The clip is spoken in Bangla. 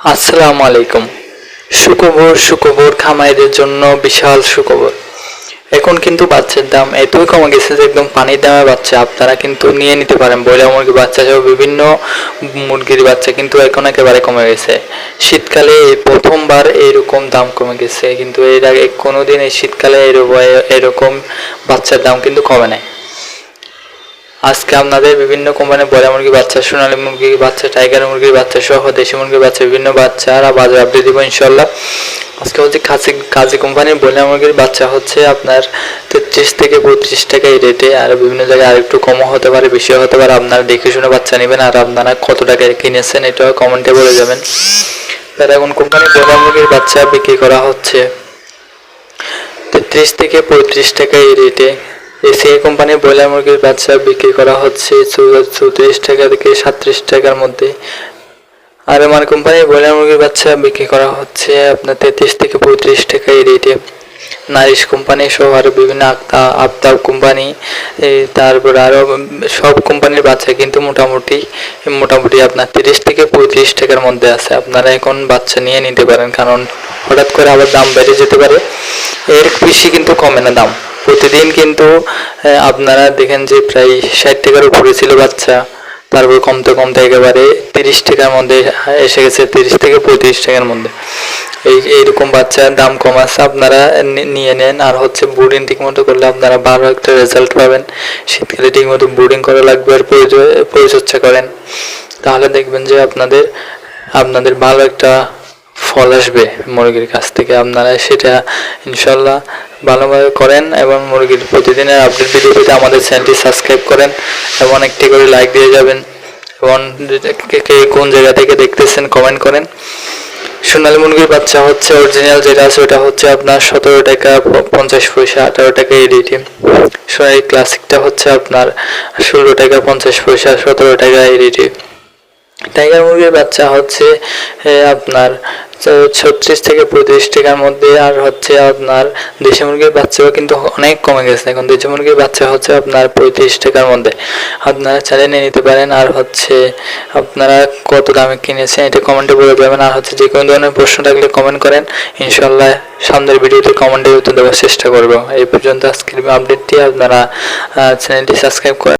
আসসালামু আলাইকুম। সুখবর সুখবর খামারিদের জন্য বিশাল সুখবর। এখন কিন্তু বাচ্চার দাম এতই কমে গেছে যে একদম পানির দামে বাচ্চা আপনারা কিন্তু নিয়ে নিতে পারেন। ব্রয়লার মুরগির বাচ্চা সহ বিভিন্ন মুরগির বাচ্চা কিন্তু এখন একেবারে কমে গেছে। শীতকালে প্রথমবার এরকম দাম কমে গেছে, কিন্তু এর আগে কোনোদিন এই শীতকালে এরকম এরকম বাচ্চার দাম কিন্তু কমে নাই। আজকে আপনাদের বিভিন্ন কোম্পানির বয়লা মুরগির বাচ্চা, সোনালী মুরগির বাচ্চা টাইগার মুরগির বাচ্চা সহ দেশি মুরগির বাচ্চা, বিভিন্ন বাচ্চারা বাজার আপডেট দিব ইনশাল্লাহ আজকে হচ্ছে কাজী কাজী কোম্পানির বয়লা মুরগির বাচ্চা হচ্ছে আপনার তেত্রিশ থেকে পঁয়ত্রিশ টাকা এই রেটে আর বিভিন্ন জায়গায় আরেকটু কমও হতে পারে, বেশিও হতে পারে। আপনারা দেখে শুনে বাচ্চা নেবেন, আর আপনারা কত টাকায় কিনেছেন এটাও কমেন্টে বলে যাবেন। প্যারাগন কোম্পানির বয়লা মুরগির বাচ্চা বিক্রি করা হচ্ছে তেত্রিশ থেকে পঁয়ত্রিশ টাকা এই রেটে এসিআই কোম্পানির ব্রয়লার মুরগির বাচ্চা বিক্রি করা হচ্ছে চৌত্রিশ টাকা থেকে সাতত্রিশ টাকার মধ্যে। আর আমার কোম্পানির ব্রয়লার মুরগির বাচ্চা বিক্রি করা হচ্ছে আপনার তেত্রিশ থেকে পঁয়ত্রিশ টাকা এই রেটে। নারিশ কোম্পানি সহ আরও বিভিন্ন আক্তা আফতাব কোম্পানি তারপর আরও সব কোম্পানির বাচ্চা কিন্তু মোটামুটি মোটামুটি আপনার তিরিশ থেকে পঁয়ত্রিশ টাকার মধ্যে আছে। আপনারা এখন বাচ্চা নিয়ে নিতে পারেন, কারণ হঠাৎ করে আবার দাম বেড়ে যেতে পারে। এর বেশি কিন্তু কমে না দাম। প্রতিদিন কিন্তু আপনারা দেখেন যে প্রায় ষাট টাকার উপরে ছিল বাচ্চা। তারপর কমতে কমতে একেবারে তিরিশ টাকার মধ্যে এসে গেছে, তিরিশ থেকে পঁয়ত্রিশ টাকার মধ্যে। এই, এইরকম বাচ্চার দাম কম আছে, আপনারা নিয়ে নেন। আর হচ্ছে বোর্ডিং ঠিক মতো করলে আপনারা ভালো একটা রেজাল্ট পাবেন। শীতকালে ঠিক মতো বোর্ডিং করা লাগবে আর পরিচ- পরিচর্যা করেন। তাহলে দেখবেন যে আপনাদের আপনাদের ভালো একটা ফল আসবে মুরগির কাছ থেকে। আপনারা সেটা ইনশাল্লাহ ভালোভাবে করেন এবং মুরগির প্রতিদিনের আপডেট ভিডিও পেতে আমাদের চ্যানেলটি সাবস্ক্রাইব করেন এবং একটি করে লাইক দিয়ে যাবেন এবং কে- কোন জায়গা থেকে দেখতেছেন কমেন্ট করেন। সোনালী মুরগির বাচ্চা হচ্ছে অরিজিনাল যেটা আছে, ওটা হচ্ছে আপনার সতেরো টাকা পঞ্চাশ পয়সা, আঠারো টাকা এই রেটে সোনালী ক্লাসিকটা হচ্ছে আপনার ষোলো টাকা, পঞ্চাশ পয়সা, সতেরো টাকা এই রেটে টাইগার মুরগির বাচ্চা হচ্ছে আপনার ছত্রিশ থেকে পঁয়ত্রিশ টাকার মধ্যে, আর হচ্ছে আপনার দেশি মুরগির বাচ্চাও কিন্তু অনেক কমে গেছে। এখন দেশি মুরগির বাচ্চা হচ্ছে আপনার পঁয়ত্রিশ টাকার মধ্যে। আপনারা চাইলে নিয়ে নিতে পারেন, আর হচ্ছে আপনারা কত দামে কিনেছেন এটা কমেন্টে বলে দেবেন। আর হচ্ছে যে কোনো ধরনের প্রশ্ন থাকলে কমেন্ট করেন। ইনশাল্লাহ সামনের ভিডিওতে কমেন্টে উত্তর দেওয়ার চেষ্টা করব। এই পর্যন্ত আজকের আপডেটটি আপনারা চ্যানেলটি সাবস্ক্রাইব করেন